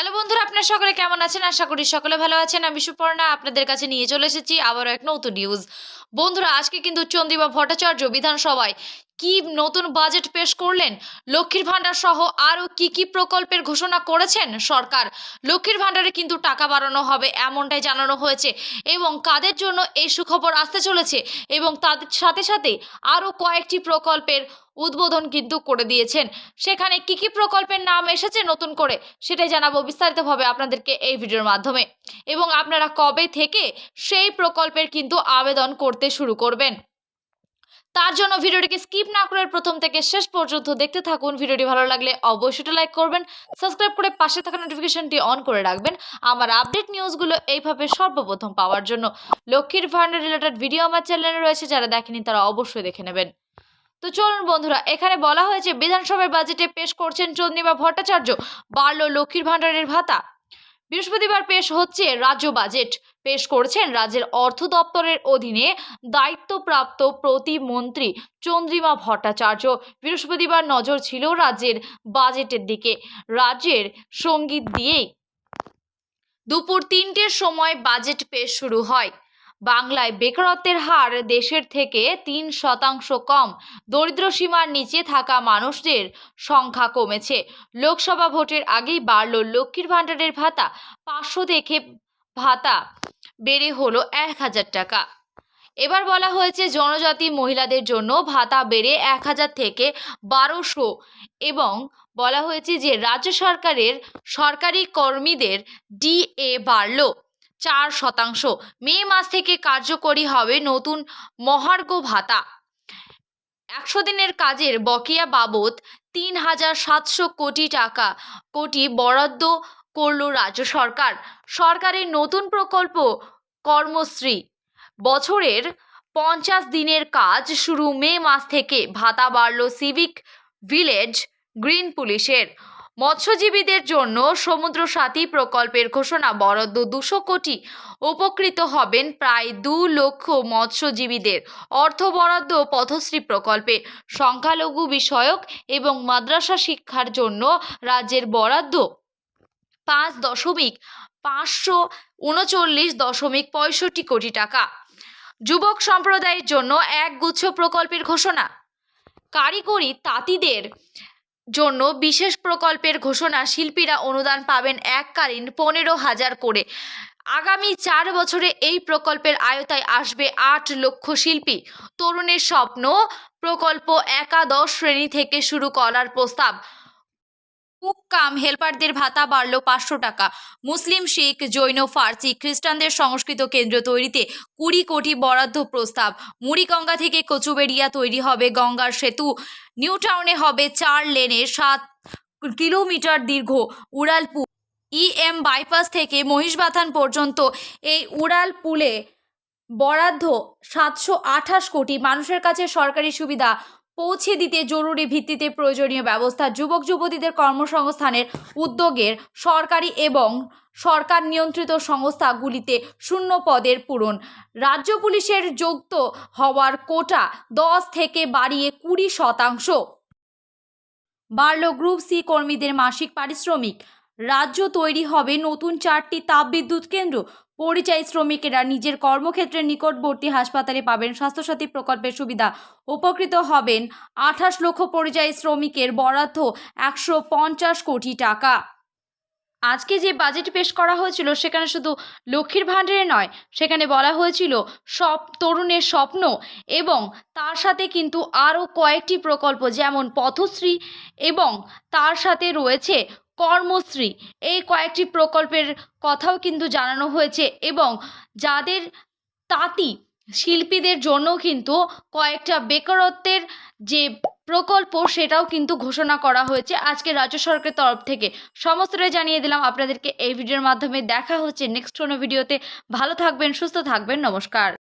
Hello বন্ধুরা, আপনার সকলে কেমন আছেন? আশা করি সকলে ভালো আছেন। আমি সুপর্ণা, আপনাদের কাছে নিয়ে চলে এসেছি আবারও এক নতুন নিউজ বন্ধুরা, আজকে কিন্তু চন্দ্রিমা ভট্টাচার্য বিধানসভায় কি নতুন বাজেট পেশ করলেন? লক্ষ্মীর ভাণ্ডার সহ আরও কি কি প্রকল্পের ঘোষণা করেছেন সরকার? লক্ষ্মীর ভাণ্ডারে কিন্তু টাকা বাড়ানো হবে এমনটাই জানানো হয়েছে এবং কাদের জন্য এই সুখবর আসতে চলেছে এবং তাদের সাথে সাথে আরও কয়েকটি প্রকল্পের উদ্বোধন কিন্তু করে দিয়েছেন। সেখানে কি কি প্রকল্পের নাম এসেছে নতুন করে সেটাই জানাব বিস্তারিতভাবে আপনাদেরকে এই ভিডিওর মাধ্যমে। এবং আপনারা কবে থেকে সেই প্রকল্পের কিন্তু আবেদন করতে শুরু করবেন। তার জন্য ভিডিওটিকে স্কিপ না করে প্রথম থেকে শেষ পর্যন্ত দেখতে থাকুন। ভিডিওটি ভালো লাগলে অবশ্যই লাইক করবেন, সাবস্ক্রাইব করে পাশে থাকা নোটিফিকেশনটি অন করে রাখবেন। আমার আপডেট নিউজগুলো এইভাবে সর্বপ্রথম পাওয়ার জন্য লক্ষ্মীর ভান্ডার রিলেটেড ভিডিও আমার চ্যানেলে রয়েছে, যারা দেখেনি তারা অবশ্যই দেখে নেবেন। তো চলুন বন্ধুরা, এখানে বলা হয়েছে বিধানসভার বাজেটে পেশ করছেন চন্দ্রিমা ভট্টাচার্য, বাড়ল লক্ষ্মীর ভাণ্ডারের ভাতা। বৃহস্পতিবার পেশ হচ্ছে রাজ্য বাজেট পেশ করছেন রাজ্যের অর্থ দপ্তরের অধীনে দায়িত্বপ্রাপ্ত প্রতিমন্ত্রী চন্দ্রিমা ভট্টাচার্য। বৃহস্পতিবার নজর ছিল রাজ্যের বাজেটের দিকে। রাজ্যের সংগীত দিয়েই দুপুর তিনটের সময় বাজেট পেশ শুরু হয়। বাংলায় বেকারত্বের হার দেশের থেকে তিন শতাংশ কম। দরিদ্র সীমার নিচে থাকা মানুষদের সংখ্যা কমেছে। লোকসভা ভোটের আগেই বাড়ল লক্ষ্মীর ভাণ্ডারের ভাতা। পাঁচশো থেকে ভাতা। বেড়ে হলো এক হাজার টাকা। এবার বলা হয়েছে জনজাতি মহিলাদের জন্য ভাতা বেড়ে এক হাজার থেকে বারোশো এবং বলা হয়েছে যে রাজ্য সরকারের সরকারি কর্মীদের ডিএ বাড়ল চার শতাংশ। মে মাস থেকে কার্যকরী হবে নতুন মহার্ঘ ভাতা। একশো দিনের কাজের বকেয়া বাবদ তিন হাজার সাতশো কোটি টাকা, কোটি বরাদ্দ করল রাজ্য সরকার। সরকারের নতুন প্রকল্প কর্মশ্রী। বছরের পঞ্চাশ দিনের কাজ শুরু মে মাস থেকে। ভাতা বাড়ল সিভিক ভিলেজ, গ্রিন পুলিশের। মৎস্যজীবীদের জন্য সমুদ্র সাথী প্রকল্পের ঘোষণা। বরাদ্দ দুশো কোটি। উপকৃত হবেন প্রায় দু লক্ষ মৎস্যজীবীদের। অর্থ বরাদ্দ পথশ্রী প্রকল্পে। সংখ্যালঘু বিষয়ক এবং মাদ্রাসা শিক্ষার জন্য রাজ্যের বরাদ্দ পাঁচ দশমিক পাঁচশো উনচল্লিশ দশমিক পঁয়ষট্টি কোটি টাকা। যুবক সম্প্রদায়ের জন্য এক গুচ্ছ প্রকল্পের ঘোষণা। কারিগরি তাঁতিদের জন্য বিশেষ প্রকল্পের ঘোষণা শিল্পীরা অনুদান পাবেন এককালীন পনেরো হাজার করে। আগামী চার বছরে এই প্রকল্পের আয়তায় আসবে আট লক্ষ শিল্পী। তরুণের স্বপ্ন প্রকল্প একাদশ শ্রেণি থেকে শুরু করার প্রস্তাব। কাম হেল্পারদের ভাতা বাড়ল পাঁচশো টাকা। মুসলিম, শিখ, জৈন, ফার্সি খ্রিস্টানদের সংস্কৃত কেন্দ্র তৈরিতে কুড়ি কোটি বরাদ্দ প্রস্তাব। মুড়িগঙ্গা থেকে কচুবেড়িয়া তৈরি হবে গঙ্গার সেতু। নিউ টাউনে হবে চার লেনের সাত কিলোমিটার দীর্ঘ উড়ালপুল। ইএম বাইপাস থেকে মহিষবাথান পর্যন্ত এই উড়াল পুলে বরাদ্দ সাতশো আঠাশ কোটি। মানুষের কাছে সরকারি সুবিধা পৌঁছে দিতে জরুরি ভিত্তিতে প্রয়োজনীয় ব্যবস্থা যুবক, যুবতীদের কর্মসংস্থানের উদ্যোগের সরকারি এবং সরকার নিয়ন্ত্রিত সংস্থাগুলিতে শূন্য পদের পূরণ। রাজ্য পুলিশের যুক্ত হওয়ার কোটা দশ থেকে বাড়িয়ে কুড়ি শতাংশ। বাড়ল গ্রুপ সি কর্মীদের মাসিক পারিশ্রমিক। রাজ্য তৈরি হবে নতুন চারটি তাপবিদ্যুৎ কেন্দ্র। পরিযায়ী শ্রমিকেরা নিজের কর্মক্ষেত্রের নিকটবর্তী হাসপাতালে পাবেন স্বাস্থ্যসাথী প্রকল্পের সুবিধা। উপকৃত হবেন আঠাশ লক্ষ পরিযায়ী শ্রমিকের বরাদ্দ একশো পঞ্চাশ কোটি টাকা। আজকে যে বাজেট পেশ করা হয়েছিল, সেখানে শুধু লক্ষ্মীর ভাণ্ডারে নয়, সেখানে বলা হয়েছিল সব তরুণের স্বপ্ন এবং তার সাথে কিন্তু আরও কয়েকটি প্রকল্প, যেমন পথশ্রী এবং তার সাথে রয়েছে কর্মশ্রী। এই কয়েকটি প্রকল্পের কথাও কিন্তু জানানো হয়েছে এবং যাদের তাঁতি শিল্পীদের জন্য কিন্তু কয়েকটা বেকারত্বের যে প্রকল্প সেটাও কিন্তু ঘোষণা করা হয়েছে আজকে রাজ্য সরকারের তরফ থেকে। সমস্তটাই জানিয়ে দিলাম আপনাদেরকে এই ভিডিওর মাধ্যমে। দেখা হচ্ছে নেক্সট কোনো ভিডিওতে। ভালো থাকবেন, সুস্থ থাকবেন। নমস্কার।